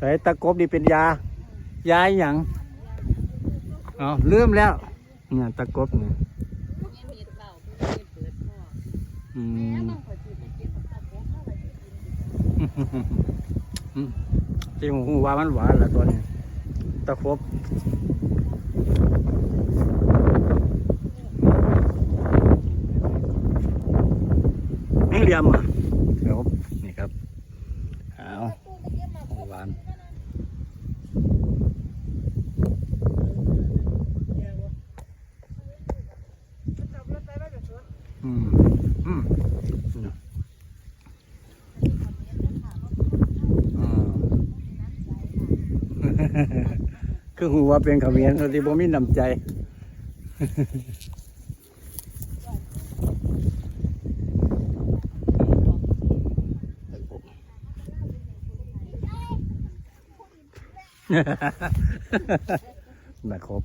ไอ้ตะกบนี่เป็นยายาอย่างอ๋อลืมแล้วเนี่ยตะกบเนี่ยจริงเปิดพ่ออืแม่มต้องขอจีบไปเก็บกับตาโป๊ะเข้าไปกินที่หูว่ามันหวานละตัวนี้ตะครบแมงเหลี่ยมอะครับเอาหวาน อืมอืมน่ะอ่าคือหูว่าเป็นขมิ้นที่บ่มีน้ำใจนะครับ